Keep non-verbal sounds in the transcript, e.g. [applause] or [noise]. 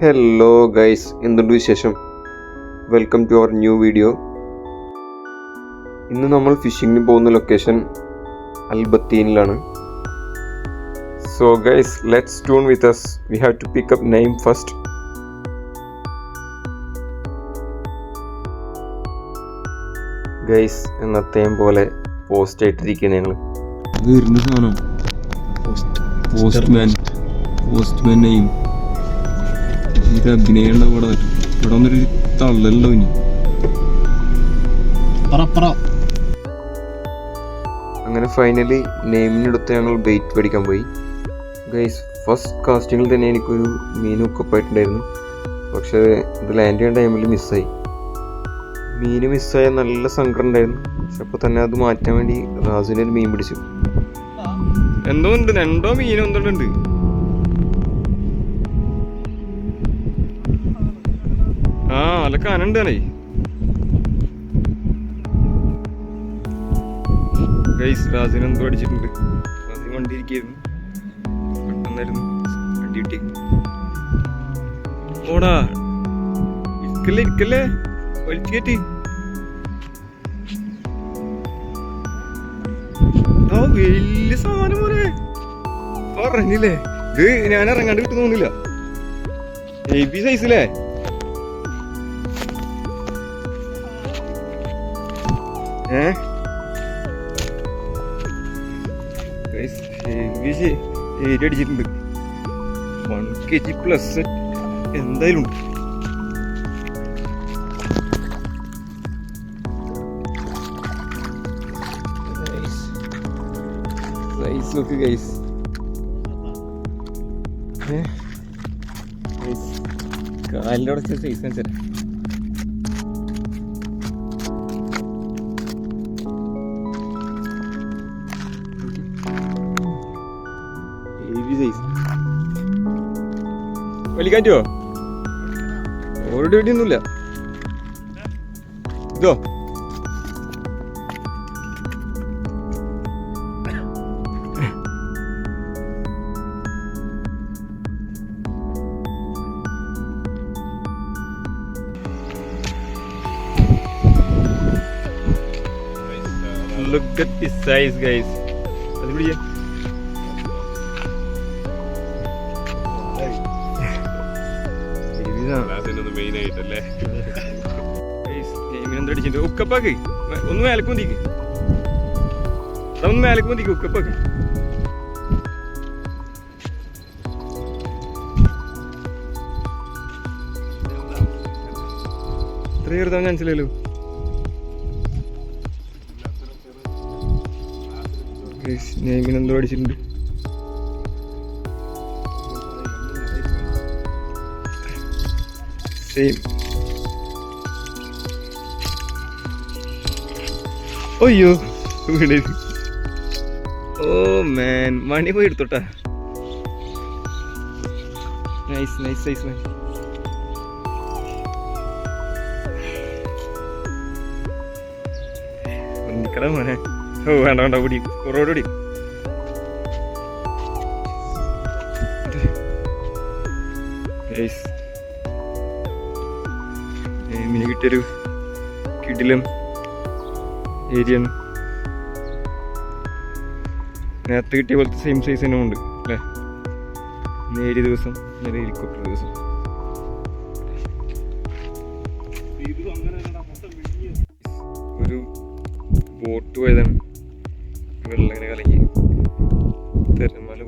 Hello guys എന്തുണ്ട് വിശേഷം? Welcome to our new video ഇന്ന് നമ്മൾ ഫിഷിങ്ങിന് പോകുന്ന location അൽബത്തീനിലാണ്. So guys let's tune with us we have to pick up name first guys എന്നത്തെയും പോലെ പോസ്റ്റ് ആയിട്ടിരിക്കുകയാണ് ഞങ്ങൾ പോസ്റ്റ്മാൻ പോസ്റ്റ്മാൻ നെയിം ഇത് അഭിനയം ഉണ്ടാവും ഇവിടെ ഇവിടെ വന്നൊരു തള്ളല്ലോ ഇനി. അങ്ങനെ ഫൈനലി നെയിമിനെടുത്ത് ഞങ്ങൾ ബെയ്റ്റ് പഠിക്കാൻ പോയി. ഗൈസ് ഫസ്റ്റ് കാസ്റ്റിങ്ങിൽ തന്നെ എനിക്കൊരു മീനൊക്കെ ഉക്കപ്പായിട്ടുണ്ടായിരുന്നു പക്ഷേ ഇത് ലാൻഡ് ചെയ്യുന്ന ടൈമിൽ മിസ്സായി മീന് മിസ്സായ നല്ല സങ്കടം ഉണ്ടായിരുന്നു. പക്ഷെ അപ്പോൾ തന്നെ അത് മാറ്റാൻ വേണ്ടി റാസുവിനെ ഒരു മീൻ പിടിച്ചു. എന്തോ ഉണ്ട് രണ്ടോ മീനോ എന്തോ ആ നല്ല കനുണ്ടാണേ എന്തോ അടിച്ചിട്ടുണ്ട്. വണ്ടി ഇരിക്കായിരുന്നു പെട്ടെന്നായിരുന്നു വണ്ടി കിട്ടി ഓടാ. ഇരിക്കല്ലേ ഇരിക്കല്ലേ? വലിച്ചു കയറ്റി. വലിയ സാധനം പോലെ പറഞ്ഞില്ലേ ഇത് ഞാൻ ഇറങ്ങാണ്ട് കിട്ടുന്ന തോന്നില്ല എ ബി സൈസില്ലേ ഏ? ഏരി അടിച്ചിട്ടുണ്ട്. വൺ കെ ജി പ്ലസ് എന്തായാലും ഉണ്ട്. സൈസ് നോക്ക് ഗൈസ് കാലിന്റെ അവിടെ സൈസ് വെച്ചാൽ സൈസ് വലിക്കാൻ പറ്റുമോ വെടിയൊന്നുമില്ല. ഇതോ. Look at this size, guys. [laughs] ഉക്കപ്പാക്ക്. ഒന്ന് ഒന്ന് മേലക്ക് മതിക്ക് ഉക്കപ്പാക്ക്. മനസ്സിലല്ലോ നെയ്മിനെന്തോ അടിച്ചിട്ടുണ്ട്. സെയിം വീട് ഓ മാൻ മണി പോയി എടുത്തോട്ടാ നൈസ് നൈസ് നൈസ് മാൻ നിക്കടാ മോനെ ഓ വേണ്ട വേണ്ട കൂടി കുറോട് കൂടി നൈസ് മിനി കിട്ടിയൊരു കിടിലം ഏരിയ നേരത്തെ കിട്ടിയ പോലത്തെ സെയിം സൈസ് തന്നെ ഉണ്ട് അല്ലേ? നേരിയ ദിവസം നേരെ ഹെലികോപ്റ്റർ ദിവസം. ഒരു ബോട്ട് പോയതാണ്. വെള്ളം ഇങ്ങനെ കലങ്ങി. തിരമാല